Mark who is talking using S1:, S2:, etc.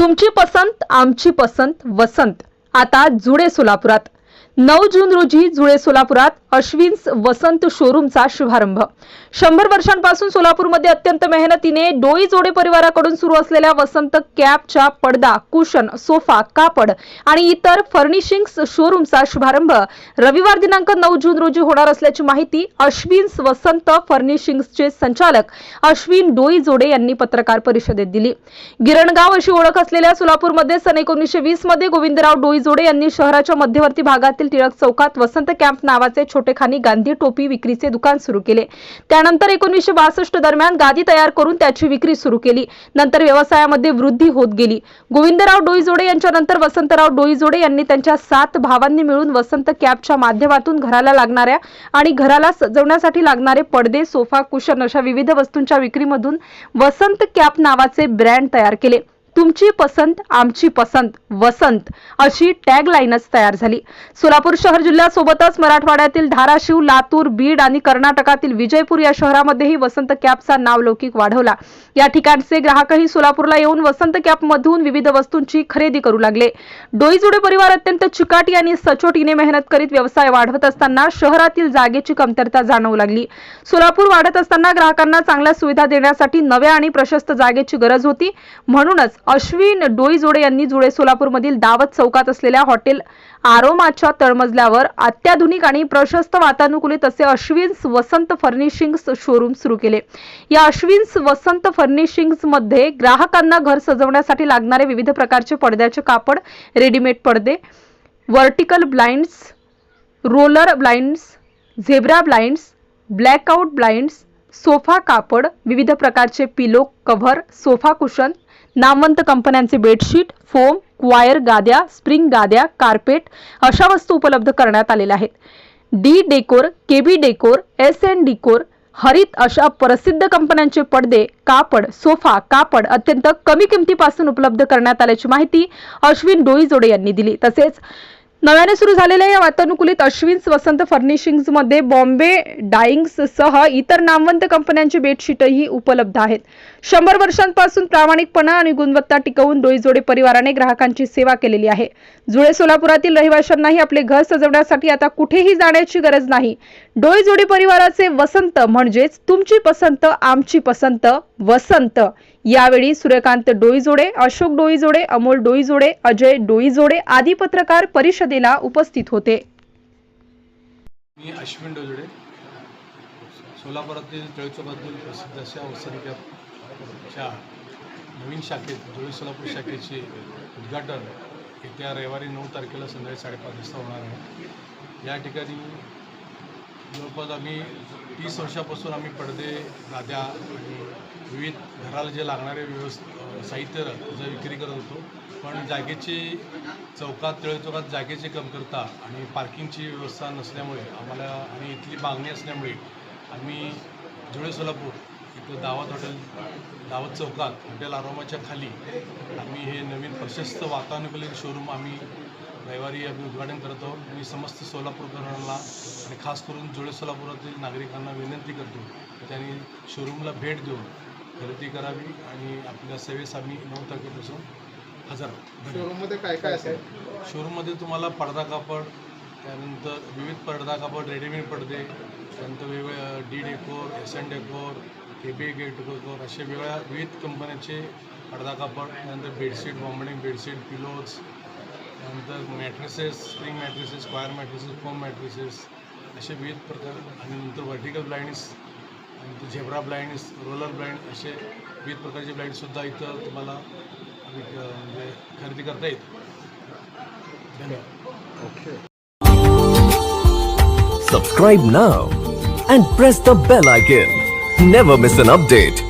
S1: तुमची पसंत आमची पसंत वसंत. आता जुडे सोलापुरात. नऊ जून रोजी जुळे सोलापुरात अश्विन्स वसंत शोरूमचा शुभारंभ. शंभर वर्षांपासून सोलापूरमध्ये अत्यंत मेहनतीने डोई जोडे परिवाराकडून सुरू असलेल्या वसंत कॅबच्या पडदा कुशन सोफा कापड आणि इतर फर्निशिंग्स शोरूमचा शुभारंभ. रविवार दिनांक नऊ जून रोजी होणार असल्याची माहिती अश्विन्स वसंत फर्निशिंग्सचे संचालक अश्विन डोई जोडे यांनी पत्रकार परिषदेत दिली. गिरणगाव अशी ओळख असलेल्या सोलापूरमध्ये सन एकोणीसशे वीसमध्ये गोविंदराव डोई जोडे यांनी शहराच्या मध्यवर्ती भागातील टिळक चौकात वसंत कॅम्प नावाचे छोटेखानी गांधी टोपी विक्रीचे दुकान सुरू केले. त्यानंतर एकोणीसशे बासष्ट दरम्यान गादी तयार करून त्याची विक्री सुरू केली. नंतर व्यवसायामध्ये वृद्धी होत गेली. गोविंदराव डोईजोडे यांच्यानंतर वसंतराव डोईजोडे यांनी त्यांच्या सात भावांनी मिळून वसंत कॅम्पच्या माध्यमातून घराला लागणाऱ्या आणि घराला सजवण्यासाठी लागणारे पडदे सोफा कुशन अशा विविध वस्तूंच्या विक्रीमधून वसंत कॅप नावाचे ब्रँड तयार केले. तुमची पसंत आमची पसंत वसंत अशी टॅगलाईनच तयार झाली. सोलापूर शहर जिल्ह्यासोबतच मराठवाड्यातील धाराशिव लातूर बीड आणि कर्नाटकातील विजयपूर या शहरामध्येही वसंत कॅपचा नावलौकिक वाढवला. या ठिकाणचे ग्राहकही सोलापूरला येऊन वसंत कॅबमधून विविध वस्तूंची खरेदी करू लागले. डोईजुडे परिवार अत्यंत चिकाटी आणि सचोटीने मेहनत करीत व्यवसाय वाढवत असताना शहरातील जागेची कमतरता जाणवू लागली. सोलापूर वाढत असताना ग्राहकांना चांगल्या सुविधा देण्यासाठी नव्या आणि प्रशस्त जागेची गरज होती. म्हणूनच अश्विन डोईजोडे यांनी जुळे सोलापूरमधील दावत चौकात असलेल्या हॉटेल आरोमाच्या तळमजल्यावर अत्याधुनिक आणि प्रशस्त वातानुकूलित असे अश्विन्स वसंत फर्निशिंग्स शोरूम सुरू केले. या अश्विन्स वसंत फर्निशिंग्समध्ये ग्राहकांना घर सजवण्यासाठी लागणारे विविध प्रकारचे पडद्याचे कापड रेडीमेड पडदे vertical blinds roller blinds zebra blinds blackout blinds sofa कापड विविध प्रकारचे पिलो कव्हर सोफा कुशन नामवंत कंपन्यांचे बेडशीट फोम क्वायर गाद्या स्प्रिंग गाद्या कार्पेट अशा वस्तू उपलब्ध करण्यात आलेल्या आहेत. D decor KB decor S N decor Harit अशा प्रसिद्ध कंपन्यांचे पडदे कापड सोफा कापड अत्यंत कमी किमतीपासून उपलब्ध करण्यात आल्याची माहिती अश्विन डोईजोडे यांनी दिली. तसेच नव्याने सुरू झालेल्या या वातानुकूलित अश्विन्स वसंत फर्निशिंग्समध्ये बॉम्बे डाईंग्स सह इतर नामवंत कंपन्यांची बेडशीटही उपलब्ध आहेत. शंभर वर्षांपासून प्रामाणिकपणा आणि गुणवत्ता टिकवून डोईजोडे परिवाराने ग्राहकांची सेवा केलेली आहे. जुळे सोलापुरातील रहिवाशांनाही आपले घर सजवण्यासाठी आता कुठेही जाण्याची गरज नाही. डोईजोडे परिवाराचे वसंत म्हणजेच तुमची पसंत आमची पसंत वसंत. यावेळी सूर्यकांत डोईजोडे अशोक डोईजोडे अमोल डोईजोडे अजय डोईजोडे आदी पत्रकार परिषद परिषदेला उपस्थित होते.
S2: मी अश्विन डोजडे सोलापुरातील टिळचौकातील प्रसिद्ध अशा वसंतच्या नवीन शाखेत जोडी सोलापूर शाखेचे उद्घाटन येत्या रविवारी नऊ तारखेला संध्याकाळी साडेपाच वाजता होणार आहे. या ठिकाणी जवळपास आम्ही तीस वर्षापासून आम्ही पडदे गाद्या आणि विविध घराला जे लागणारे व्यवस्थ साहित्य त्याचा विक्री करत होतो. पण जागेची चौकात टिळक जागेची कमतरता आणि पार्किंगची व्यवस्था नसल्यामुळे आम्हाला आणि इथली मागणी असल्यामुळे आम्ही जुळे सोलापूर इथं दावत हॉटेल दावत चौकात हॉटेल आरोमाच्या खाली आम्ही हे नवीन प्रशस्त वातानुकूलित शोरूम आम्ही रविवारी आम्ही उद्घाटन करत आहोत. मी समस्त सोलापूरकरांना आणि खास करून जुळे सोलापुरातील नागरिकांना विनंती करतो. की त्यांनी शोरूमला भेट देऊन खरेदी करावी आणि आपल्या सेवेस आम्ही नऊ तारखेपासून हजर.
S3: शोरूममध्ये काय काय असेल?
S2: शोरूममध्ये तुम्हाला पडदा कापड त्यानंतर विविध पडदा कापड रेडीमेड पडदे त्यानंतर वेगवेगळ्या D decor S N decor K B gate decor असे वेगळ्या विविध कंपन्यांचे पडदा कापड त्यानंतर बेडशीट बॉम्बडिंग बेडशीट पिलोज त्यानंतर mattresses spring mattresses coir mattresses foam mattresses असे विविध प्रकार आणि नंतर व्हर्टिकल ब्लाइंड्स नंतर झेब्रा ब्लाइंड्स रोलर ब्लाइंड असे विविध प्रकारचे ब्लाइंडसुद्धा इथं तुम्हाला म्हणजे खरेदी करता येईल धन्यवाद
S3: okay
S4: Subscribe now and press the bell icon. Never miss an update.